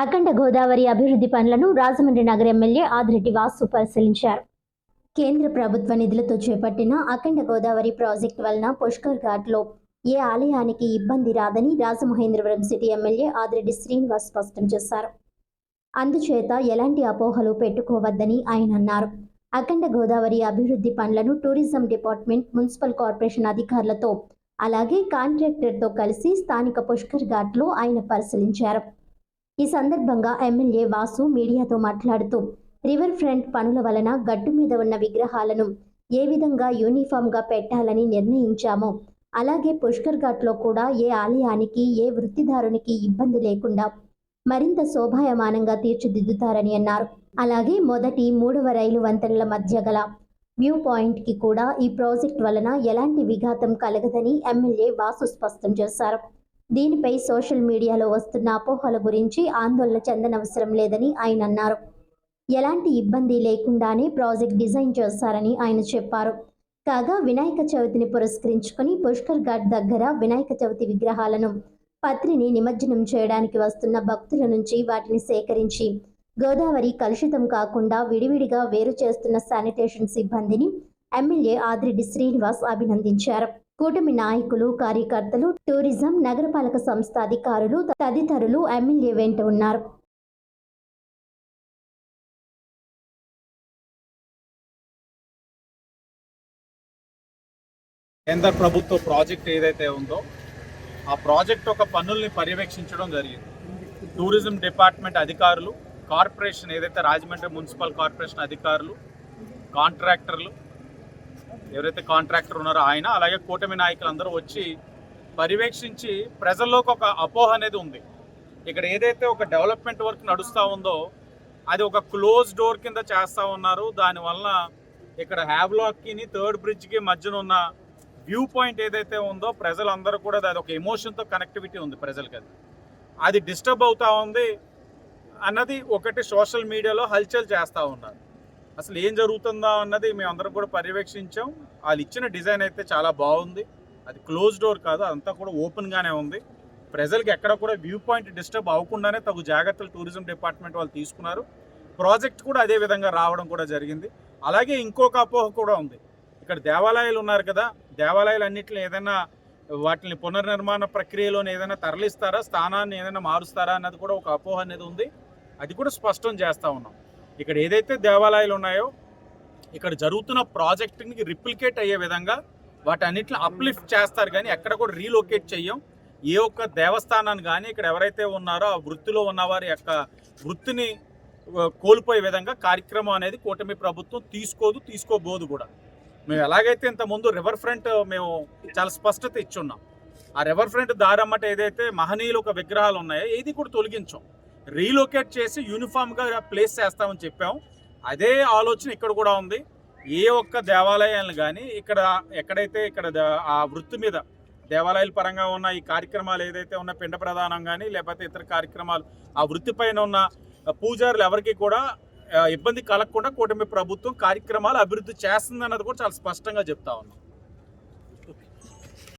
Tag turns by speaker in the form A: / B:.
A: అఖండ గోదావరి అభివృద్ధి పనులను రాజమండ్రి నగర ఎమ్మెల్యే ఆదిరెడ్డి వాసు పరిశీలించారు. కేంద్ర ప్రభుత్వ నిధులతో చేపట్టిన అఖండ గోదావరి ప్రాజెక్టు వలన పుష్కర్ ఘాట్లో ఏ ఆలయానికి ఇబ్బంది రాదని రాజమహేంద్రవరం సిటీ ఎమ్మెల్యే ఆదిరెడ్డి శ్రీనివాస్ స్పష్టం చేశారు. అందుచేత ఎలాంటి అపోహలు పెట్టుకోవద్దని ఆయన అన్నారు. అఖండ గోదావరి అభివృద్ధి పనులను టూరిజం డిపార్ట్మెంట్ మున్సిపల్ కార్పొరేషన్ అధికారులతో అలాగే కాంట్రాక్టర్తో కలిసి స్థానిక పుష్కర్ ఘాట్లో ఆయన పరిశీలించారు. ఈ సందర్భంగా ఎమ్మెల్యే వాసు మీడియాతో మాట్లాడుతూ రివర్ ఫ్రంట్ పనుల వలన గడ్డు మీద ఉన్న విగ్రహాలను ఏ విధంగా యూనిఫామ్గా పెట్టాలని నిర్ణయించామో అలాగే పుష్కర్ ఘాట్లో కూడా ఏ ఆలయానికి ఏ వృత్తిదారునికి ఇబ్బంది లేకుండా మరింత శోభాయమానంగా తీర్చిదిద్దుతారని అన్నారు. అలాగే మొదటి మూడవ రైలు వంతెనల మధ్య గల వ్యూ పాయింట్కి కూడా ఈ ప్రాజెక్ట్ వలన ఎలాంటి విఘాతం కలగదని ఎమ్మెల్యే వాసు స్పష్టం చేశారు. దీనిపై సోషల్ మీడియాలో వస్తున్న అపోహల గురించి ఆందోళన చెందనవసరం లేదని ఆయన అన్నారు. ఎలాంటి ఇబ్బంది లేకుండానే ప్రాజెక్ట్ డిజైన్ చేస్తారని ఆయన చెప్పారు. కాగా వినాయక చవితిని పురస్కరించుకొని పుష్కర్ ఘాట్ దగ్గర వినాయక చవితి విగ్రహాలను పత్రిని నిమజ్జనం చేయడానికి వస్తున్న భక్తుల నుంచి వాటిని సేకరించి గోదావరి కలుషితం కాకుండా విడివిడిగా వేరు చేస్తున్న శానిటేషన్ సిబ్బందిని ఎమ్మెల్యే ఆదిరెడ్డి శ్రీనివాస్ అభినందించారు. కూటమి నాయకులు కార్యకర్తలు టూరిజం నగరపాలక సంస్థ అధికారులు తదితరులు ఎమ్మెల్యే వెంట ఉన్నారు.
B: కేంద్ర ప్రభుత్వ ప్రాజెక్ట్ ఏదైతే ఉందో ఆ ప్రాజెక్ట్ ఒక పనుల్ని పర్యవేక్షించడం జరిగింది. టూరిజం డిపార్ట్మెంట్ అధికారులు కార్పొరేషన్ ఏదైతే రాజమండ్రి మున్సిపల్ కార్పొరేషన్ అధికారులు కాంట్రాక్టర్లు ఎవరైతే కాంట్రాక్టర్ ఉన్నారో ఆయన అలాగే కూటమి నాయకులందరూ వచ్చి పర్యవేక్షించి ప్రజల్లోకి ఒక అపోహ అనేది ఉంది. ఇక్కడ ఏదైతే ఒక డెవలప్మెంట్ వర్క్ నడుస్తూ ఉందో అది ఒక క్లోజ్ డోర్ కింద చేస్తూ ఉన్నారు. దానివల్ల ఇక్కడ హ్యావ్లాక్కిని థర్డ్ బ్రిడ్జ్కి మధ్యన ఉన్న వ్యూ పాయింట్ ఏదైతే ఉందో ప్రజలందరూ కూడా అది ఒక ఎమోషన్తో కనెక్టివిటీ ఉంది ప్రజలకి అది. అది డిస్టర్బ్ అవుతూ ఉంది అన్నది ఒకటి సోషల్ మీడియాలో హల్చల్ చేస్తూ ఉన్నారు. అసలు ఏం జరుగుతుందా అన్నది మేము అందరం కూడా పర్యవేక్షించాం. వాళ్ళు ఇచ్చిన డిజైన్ అయితే చాలా బాగుంది. అది క్లోజ్ డోర్ కాదు అదంతా కూడా ఓపెన్గానే ఉంది. ప్రజలకి ఎక్కడ కూడా వ్యూ పాయింట్ డిస్టర్బ్ అవ్వకుండానే తగు జాగ్రత్తలు టూరిజం డిపార్ట్మెంట్ వాళ్ళు తీసుకున్నారు. ప్రాజెక్ట్ కూడా అదే విధంగా రావడం కూడా జరిగింది. అలాగే ఇంకొక అపోహ కూడా ఉంది. ఇక్కడ దేవాలయాలు ఉన్నారు కదా దేవాలయాలు అన్నింటిని ఏదైనా వాటిని పునర్నిర్మాణ ప్రక్రియలోనే ఏదైనా తరలిస్తారా స్థానాన్ని ఏదైనా మారుస్తారా అన్నది కూడా ఒక అపోహ అనేది ఉంది. అది కూడా స్పష్టం చేస్తూ ఉన్నాం. ఇక్కడ ఏదైతే దేవాలయాలు ఉన్నాయో ఇక్కడ జరుగుతున్న ప్రాజెక్ట్ని రిప్లికేట్ అయ్యే విధంగా వాటన్నిటిని అప్లిఫ్ట్ చేస్తారు కానీ ఎక్కడ కూడా రీలొకేట్ చెయ్యం. ఏ ఒక్క దేవస్థానాన్ని కానీ ఇక్కడ ఎవరైతే ఉన్నారో ఆ వృత్తిలో ఉన్నవారి యొక్క వృత్తిని కోల్పోయే విధంగా కార్యక్రమం అనేది కూటమి ప్రభుత్వం తీసుకోదు తీసుకోబోదు కూడా. మేము ఎలాగైతే ఇంత ముందు రివర్ ఫ్రంట్ మేము చాలా స్పష్టత ఇచ్చున్నాం. ఆ రివర్ ఫ్రంట్ దారమ్మట ఏదైతే మహనీయులు ఒక విగ్రహాలు ఉన్నాయో ఏది కూడా తొలగించాం. రీలొకేట్ చేసి యూనిఫామ్గా ప్లేస్ చేస్తామని చెప్పాం. అదే ఆలోచన ఇక్కడ కూడా ఉంది. ఏ ఒక్క దేవాలయాలను కానీ ఇక్కడ ఎక్కడైతే ఇక్కడ ద- ఆ వృత్తి మీద దేవాలయాల పరంగా ఉన్న ఈ కార్యక్రమాలు ఏదైతే ఉన్న పిండ ప్రధానం కానీ లేకపోతే ఇతర కార్యక్రమాలు ఆ వృత్తి పైన ఉన్న పూజారులు ఎవరికి కూడా ఇబ్బంది కలగకుండా కూటమి ప్రభుత్వం కార్యక్రమాలు అభివృద్ధి చేస్తుందన్నది కూడా చాలా స్పష్టంగా చెప్తా ఉన్నాం.